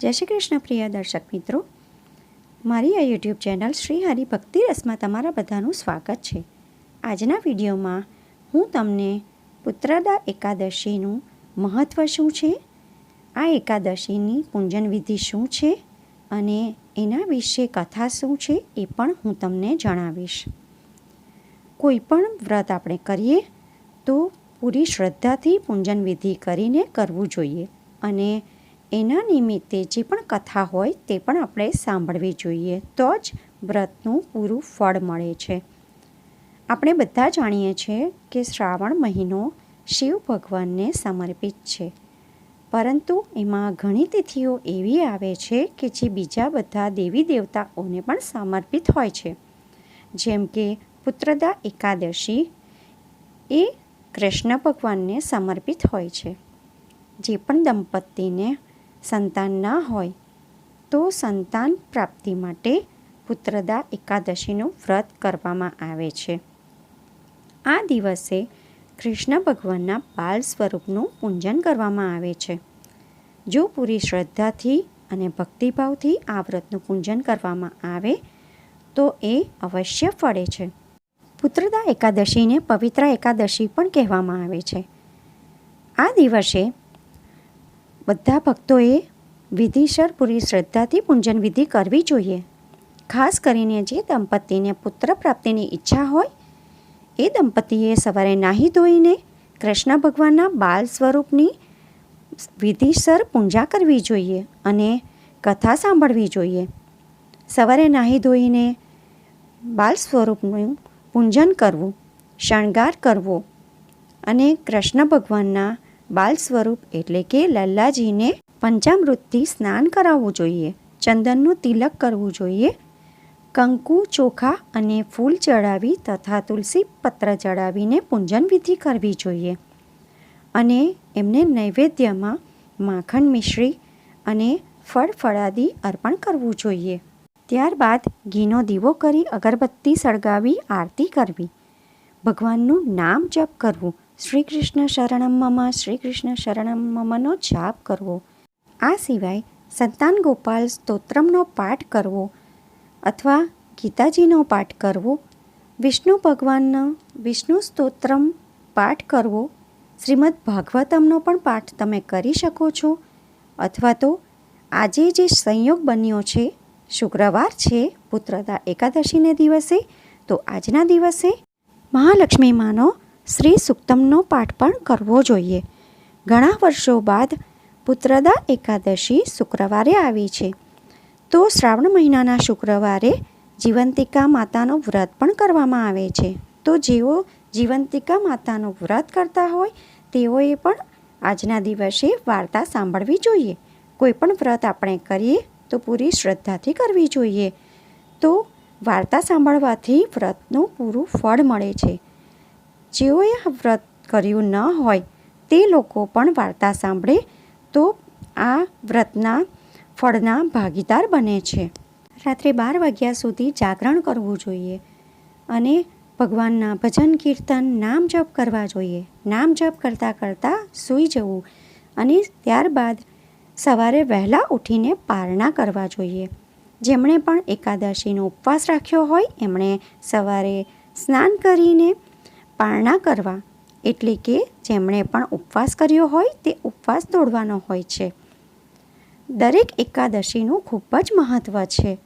જય શ્રી કૃષ્ણ પ્રિય દર્શક મિત્રો. મારી આ યુટ્યુબ ચેનલ શ્રી હરિ ભક્તિ રસમાં તમારા બધાનું સ્વાગત છે. આજના વિડીયોમાં હું તમને પુત્રદા એકાદશીનું મહત્ત્વ શું છે? આ એકાદશીની પૂંજન વિધિ શું છે? અને એના વિશે કથા શું છે એ પણ હું તમને જણાવીશ. કોઈ પણ વ્રત આપણે કરીએ તો પૂરી શ્રદ્ધાથી પૂંજન વિધિ કરીને કરવું જોઈએ અને એના નિમિત્તે જે પણ કથા હોય તે પણ આપણે સાંભળવી જોઈએ. તો જ વ્રતનું પૂરું ફળ મળે છે. આપણે બધા જાણીએ છીએ કે શ્રાવણ મહિનો શિવ ભગવાનને સમર્પિત છે. પરંતુ એમાં ઘણી તિથિઓ એવી આવે છે કે જે બીજા બધા દેવી દેવતાઓને પણ સમર્પિત હોય છે. જેમ કે પુત્રદા એકાદશી એ કૃષ્ણ ભગવાનને સમર્પિત હોય છે. જે પણ દંપતીને સંતાન ન હોય, તો સંતાન પ્રાપ્તિ માટે પુત્રદા એકાદશીનું વ્રત કરવામાં આવે છે. આ દિવસે કૃષ્ણ ભગવાનના બાલ સ્વરૂપનું પૂજન કરવામાં આવે છે. જો પૂરી શ્રદ્ધાથી અને ભક્તિભાવથી આ વ્રતનું પૂજન કરવામાં આવે, તો એ અવશ્ય ફળે છે. પુત્રદા એકાદશીને પવિત્ર એકાદશી પણ કહેવામાં આવે છે. આ દિવસે બધા ભક્તોએ વિધિસર પૂરી શ્રદ્ધાથી પૂંજન વિધિ કરવી જોઈએ. ખાસ કરીને જે દંપતીને પુત્ર પ્રાપ્તિની ઈચ્છા હોય, એ દંપતીએ સવારે નાહી ધોઈને કૃષ્ણ ભગવાનના બાલ સ્વરૂપની વિધિસર પૂજા કરવી જોઈએ અને કથા સાંભળવી જોઈએ. સવારે નાહી ધોઈને બાલ સ્વરૂપનું પૂજન કરવું, શણગાર કરવો અને કૃષ્ણ ભગવાનના બાલ સ્વરૂપ એટલે કે લલ્લાજીને પંચામૃતથી સ્નાન કરાવવું જોઈએ, ચંદનનું તિલક કરવું જોઈએ, કંકુ, ચોખા અને ફૂલ ચડાવી તથા તુલસી પત્ર ચડાવીને પૂંજન વિધિ કરવી જોઈએ. અને એમને નૈવેદ્યમાં માખણ મિશ્રી અને ફળ ફળાદી અર્પણ કરવું જોઈએ. ત્યારબાદ ઘીનો દીવો કરી અગરબત્તી સળગાવી આરતી કરવી. ભગવાનનું નામ જપ કરવું. શ્રી કૃષ્ણ શરણમ મમ શ્રી કૃષ્ણ શરણમ મમનો જાપ કરવો. આ સિવાય સંતાન ગોપાલ સ્તોત્રમનો પાઠ કરવો અથવા ગીતાજીનો પાઠ કરવો, વિષ્ણુ ભગવાનનો વિષ્ણુ સ્તોત્રમ પાઠ કરવો, શ્રીમદ ભાગવતમનો પણ પાઠ તમે કરી શકો છો અથવા તો આજે જે સંયોગ બન્યો છે, શુક્રવાર છે, પુત્રતા એકાદશીને દિવસે, તો આજના દિવસે મહાલક્ષ્મી માનો શ્રી સુક્તમનો પાઠ પણ કરવો જોઈએ. ઘણા વર્ષો બાદ પુત્રદા એકાદશી શુક્રવારે આવી છે. તો શ્રાવણ મહિનાના શુક્રવારે જીવંતિકા માતાનું વ્રત પણ કરવામાં આવે છે. તો જેઓ જીવંતિકા માતાનું વ્રત કરતા હોય, તેઓએ પણ આજના દિવસે વાર્તા સાંભળવી જોઈએ. કોઈ પણ વ્રત આપણે કરીએ, તો પૂરી શ્રદ્ધાથી કરવી જોઈએ. તો વાર્તા સાંભળવાથી વ્રતનું પૂરું ફળ મળે છે. જેઓએ આ વ્રત કર્યું ન હોય, તે લોકો પણ વાર્તા સાંભળે તો આ વ્રતના ફળના ભાગીદાર બને છે. રાત્રે બાર વાગ્યા સુધી જાગરણ કરવું જોઈએ અને ભગવાનના ભજન કીર્તન નામ જપ કરવા જોઈએ. નામ જપ કરતાં કરતાં સૂઈ જવું અને ત્યારબાદ સવારે વહેલા ઉઠીને પારણા કરવા જોઈએ. જેમણે પણ એકાદશીનો ઉપવાસ રાખ્યો હોય, એમણે સવારે સ્નાન કરીને પારણા કરવા એટલે કે જેમણે પણ ઉપવાસ કર્યો હોય તે ઉપવાસ તોડવાનો હોય છે. દરેક એકાદશીનું ખૂબ જ મહત્ત્વ છે.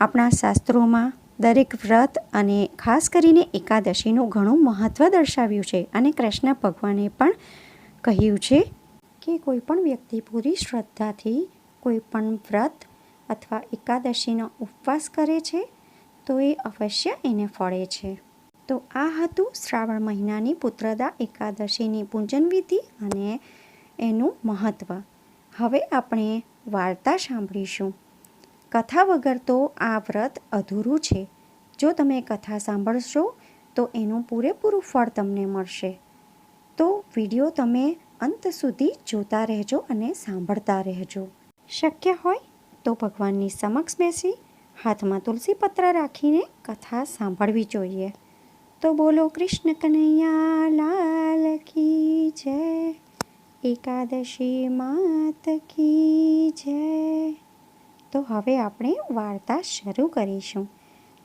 આપણા શાસ્ત્રોમાં દરેક વ્રત અને ખાસ કરીને એકાદશીનું ઘણું મહત્ત્વ દર્શાવ્યું છે અને કૃષ્ણ ભગવાને પણ કહ્યું છે કે કોઈ પણ વ્યક્તિ પૂરી શ્રદ્ધાથી કોઈ પણ વ્રત અથવા એકાદશીનો ઉપવાસ કરે છે તો એ અવશ્ય એને ફળે છે. તો આ હતું શ્રાવણ મહિનાની પુત્રદા એકાદશીની પૂજન વિધિ અને એનું મહત્ત્વ હવે આપણે વાર્તા સાંભળીશું. કથા વગર તો આ વ્રત અધૂરું છે. જો તમે કથા સાંભળશો, તો એનું પૂરેપૂરું ફળ તમને મળશે. તો વીડિયો તમે અંત સુધી જોતા રહેજો અને સાંભળતા રહેજો. શક્ય હોય તો ભગવાનની સમક્ષ બેસી હાથમાં તુલસી પત્ર રાખીને કથા સાંભળવી જોઈએ. તો બોલો કૃષ્ણ કનૈયા, લાલ કી જય. એકાદશી માત કી જય. તો હવે આપણે વાર્તા શરૂ કરીશું.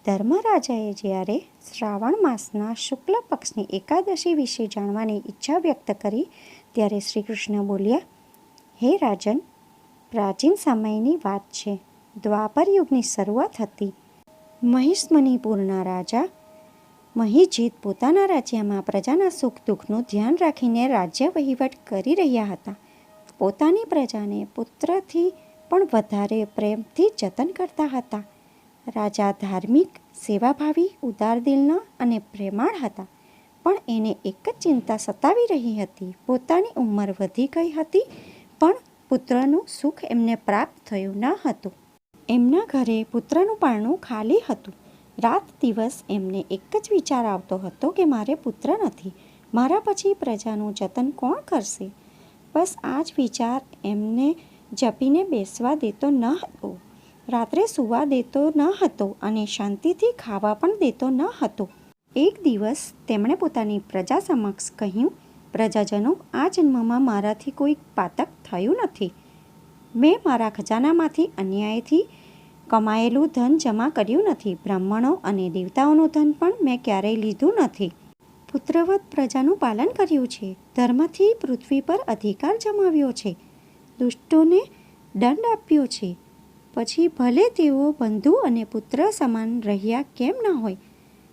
ધર્મરાજાએ જ્યારે શ્રાવણ માસના શુક્લ પક્ષની એકાદશી વિશે જાણવાની ઈચ્છા વ્યક્ત કરી, ત્યારે શ્રી કૃષ્ણ બોલ્યા, હે રાજન, પ્રાચીન સમયની વાત છે. દ્વાપર યુગની શરૂઆત હતી. મહિષ્મનીપુરના રાજા મહિજીત પોતાના રાજ્યમાં પ્રજાના સુખ દુઃખનું ધ્યાન રાખીને રાજ્ય વહીવટ કરી રહ્યા હતા. પોતાની પ્રજાને પુત્રથી પણ વધારે પ્રેમથી જતન કરતા હતા. રાજા ધાર્મિક, સેવાભાવી, ઉદાર દિલના અને પ્રેમાળ હતા. પણ એને એક જ ચિંતા સતાવી રહી હતી. પોતાની ઉંમર વધી ગઈ હતી, પણ પુત્રનું સુખ એમને પ્રાપ્ત થયું ન હતું. એમના ઘરે પુત્રનું પારણું ખાલી હતું. રાત દિવસ એમને એક જ વિચાર આવતો હતો કે મારે પુત્ર નથી. મારા પછી પ્રજાનું જતન કોણ કરશે? બસ આ જ વિચાર એમને જપીને બેસવા દેતો ન હતો. રાત્રે સૂવા દેતો ન હતો અને શાંતિથી ખાવા પણ દેતો ન હતો. એક દિવસ તેમણે પોતાની પ્રજા સમક્ષ કહ્યું, પ્રજાજનો, આ જન્મમાં મારાથી કોઈ પાતક થયું નથી. મેં મારા ખજાનામાંથી અન્યાયથી કમાયેલું ધન જમા કર્યું નથી. બ્રાહ્મણો અને દેવતાઓનું ધન પણ મેં ક્યારેય લીધું નથી. પુત્રવત પ્રજાનું પાલન કર્યું છે. ધર્મથી પૃથ્વી પર અધિકાર જમાવ્યો છે. દુષ્ટોને દંડ આપ્યો છે. પછી ભલે તેઓ બંધુ અને પુત્ર સમાન રહ્યા કેમ ન હોય,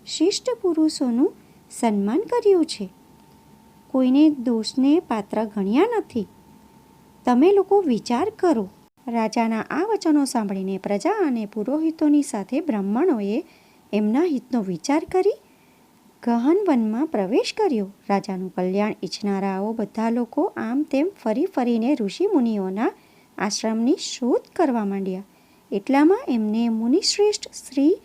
શિષ્ટ પુરુષોનું સન્માન કર્યું છે. કોઈને દોષને પાત્ર ગણ્યા નથી. તમે લોકો વિચાર કરો. રાજાના આ વચનો સાંભળીને પ્રજા અને પુરોહિતોની સાથે બ્રાહ્મણોએ એમના હિતનો વિચાર કરી ગહન વનમાં પ્રવેશ કર્યો. રાજાનું કલ્યાણ ઈચ્છનારાઓ બધા લોકો આમ તેમ ફરી ફરીને ઋષિ મુનિઓના આશ્રમની શોધ કરવા માંડ્યા. એટલામાં એમને મુનિશ્રેષ્ઠ શ્રી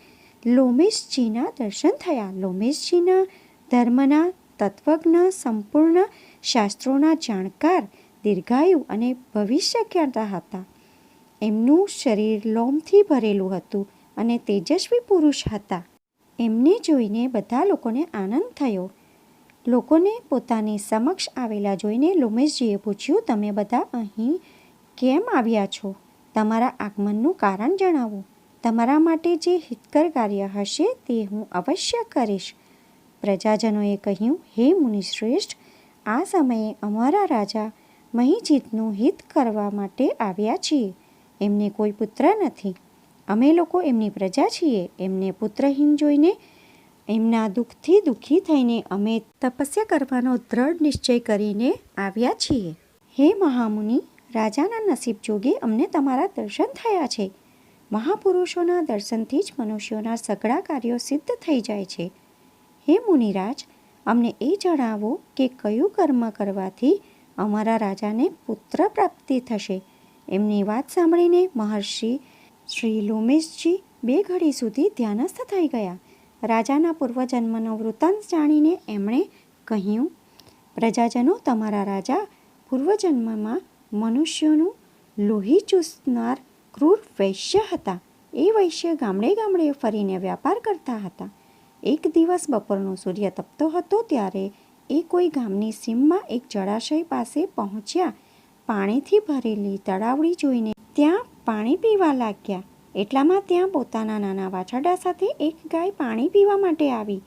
લોમેશજીના દર્શન થયા. લોમેશજીના ધર્મના તત્વજ્ઞ, સંપૂર્ણ શાસ્ત્રોના જાણકાર, દીર્ઘાયુ અને ભવિષ્ય કહેતા હતા. એમનું શરીર લોમથી ભરેલું હતું અને તેજસ્વી પુરુષ હતા. એમને જોઈને બધા લોકોને આનંદ થયો. લોકોને પોતાની સમક્ષ આવેલા જોઈને લોમેશજીએ પૂછ્યું, તમે બધા અહીં કેમ આવ્યા છો? તમારા આગમનનું કારણ જણાવો. તમારા માટે જે હિતકર કાર્ય હશે તે હું અવશ્ય કરીશ. પ્રજાજનોએ કહ્યું, હે મુનિશ્રેષ્ઠ, આ સમયે અમારા રાજા મહીજીતનું હિત કરવા માટે આવ્યા છીએ. એમને કોઈ પુત્ર નથી. અમે લોકો એમની પ્રજા છીએ. એમને પુત્રહીન જોઈને એમના દુઃખથી દુઃખી થઈને અમે તપસ્યા કરવાનો દ્રઢ નિશ્ચય કરીને આવ્યા છીએ. હે મહામુનિ, રાજાના નસીબ જોગે અમને તમારા દર્શન થયા છે. મહાપુરુષોના દર્શનથી જ મનુષ્યોના સઘળા કાર્યો સિદ્ધ થઈ જાય છે. હે મુનિરાજ, અમને એ જણાવો કે કયું કર્મ કરવાથી અમારા રાજાને પુત્ર પ્રાપ્તિ થશે? એમની વાત સાંભળીને મહર્ષિ શ્રી લોમેશજી બે ઘડી સુધી ધ્યાનસ્થ થઈ ગયા. રાજાના પૂર્વજન્મનો વૃત્તાંત જાણીને એમણે કહ્યું, પ્રજાજનો, તમારા રાજા પૂર્વજન્મમાં મનુષ્યોનું લોહી ચૂસનાર ક્રૂર વૈશ્ય હતા. એ વૈશ્ય ગામડે ગામડે ફરીને વ્યાપાર કરતા હતા. એક દિવસ બપોરનો સૂર્ય તપતો હતો ત્યારે એ કોઈ ગામની સીમમાં એક જળાશય પાસે પહોંચ્યા. પાણીથી ભરેલી તળાવડી જોઈને ત્યાં પાણી પીવા લાગ્યા. એટલામાં ત્યાં પોતાના નાના વાછરડા સાથે એક ગાય પાણી પીવા માટે આવી.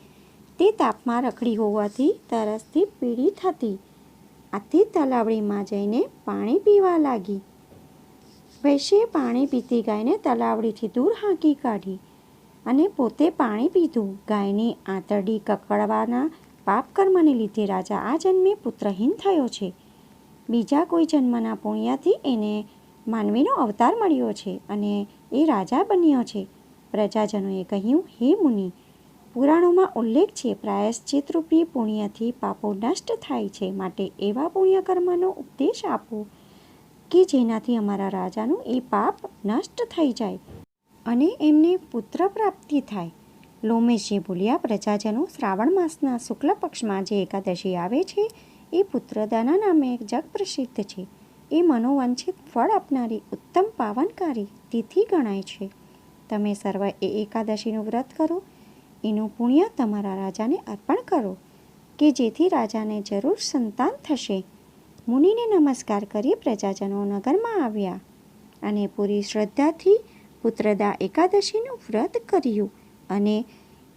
તે તાપમાં રખડી હોવાથી તરસથી પીડિત હતી. આથી તલાવડીમાં જઈને પાણી પીવા લાગી. વૈશ્યે પાણી પીતી ગાયને તલાવડીથી દૂર હાંકી કાઢી અને પોતે પાણી પીધું. ગાયની આંતરડી કકડવાના પાપ કર્મને લીધે રાજા આ જન્મે પુત્રહીન થયો છે. બીજા કોઈ જન્મના પુણ્યથી એને માનવીનો અવતાર મળ્યો છે અને એ રાજા બન્યો છે. પ્રજાજનોએ કહ્યું, હે મુનિ, પુરાણોમાં ઉલ્લેખ છે, પ્રાયશ્ચિતરૂપી પુણ્યથી પાપો નષ્ટ થાય છે. માટે એવા પુણ્યકર્મનો ઉપદેશ આપો કે જેનાથી અમારા રાજાનું એ પાપ નષ્ટ થઈ જાય અને એમને પુત્ર પ્રાપ્તિ થાય. લોમેશજી બોલ્યા, પ્રજાજનો શ્રાવણ માસના શુક્લ પક્ષમાં જે એકાદશી આવે છે એ પુત્રદાના નામે જગ પ્રસિદ્ધ છે. એ મનોવાંછિત ફળ આપનારી ઉત્તમ પાવનકારી તિથિ ગણાય છે. તમે સર્વ એ એકાદશીનું વ્રત કરો. એનું પુણ્ય તમારા રાજાને અર્પણ કરો, કે જેથી રાજાને જરૂર સંતાન થશે. મુનિને નમસ્કાર કરી પ્રજાજનો નગરમાં આવ્યા અને પૂરી શ્રદ્ધાથી પુત્રદા એકાદશીનું વ્રત કર્યું અને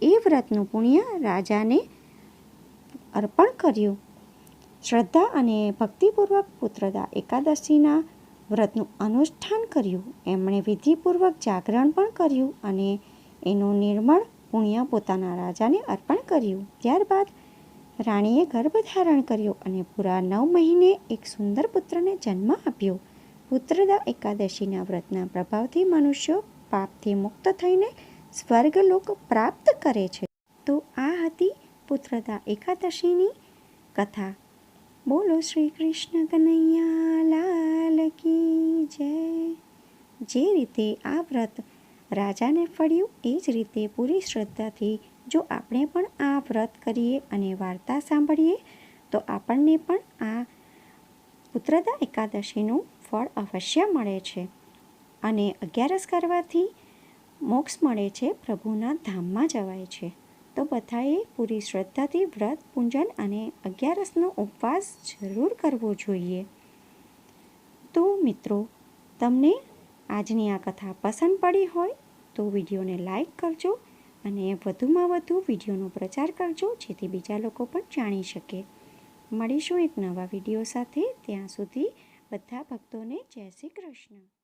એ વ્રતનું પુણ્ય રાજાને અર્પણ કર્યું. શ્રદ્ધા અને ભક્તિપૂર્વક પુત્રદા એકાદશીના વ્રતનું અનુષ્ઠાન કર્યું. એમણે વિધિપૂર્વક જાગરણ પણ કર્યું અને એનું નિર્મળ પુણ્ય પોતાના રાજાને અર્પણ કર્યું. ત્યારબાદ રાણીએ ગર્ભ ધારણ કર્યો અને પૂરા નવ મહિને એક સુંદર પુત્રને જન્મ આપ્યો. પુત્રદા એકાદશીના વ્રતના પ્રભાવથી મનુષ્યો પાપથી મુક્ત થઈને સ્વર્ગલોક પ્રાપ્ત કરે છે. તો આ હતી પુત્રદા એકાદશીની કથા. બોલો શ્રી કૃષ્ણ કનૈયા, લાલ કી જય. જે રીતે આ વ્રત રાજાને ફળ્યું, એ જ રીતે પૂરી શ્રદ્ધાથી જો આપણે પણ આ વ્રત કરીએ અને વાર્તા સાંભળીએ, તો આપણને પણ આ પુત્રદા એકાદશીનું ફળ અવશ્ય મળે છે અને અગિયારસ કરવાથી મોક્ષ મળે છે, પ્રભુના ધામમાં જવાય છે. તો બધાએ પૂરી શ્રદ્ધાથી વ્રત પૂંજન અને અગિયારસનો ઉપવાસ જરૂર કરવો જોઈએ. તો મિત્રો, તમને આજની આ કથા પસંદ પડી હોય તો વિડીયોને લાઈક કરજો અને વધુમાં વધુ વિડીયોનો પ્રચાર કરજો, જેથી બીજા લોકો પણ જાણી શકે. મળીશું એક નવા વીડિયો સાથે. ત્યાં સુધી બધા ભક્તોને જય શ્રી કૃષ્ણ.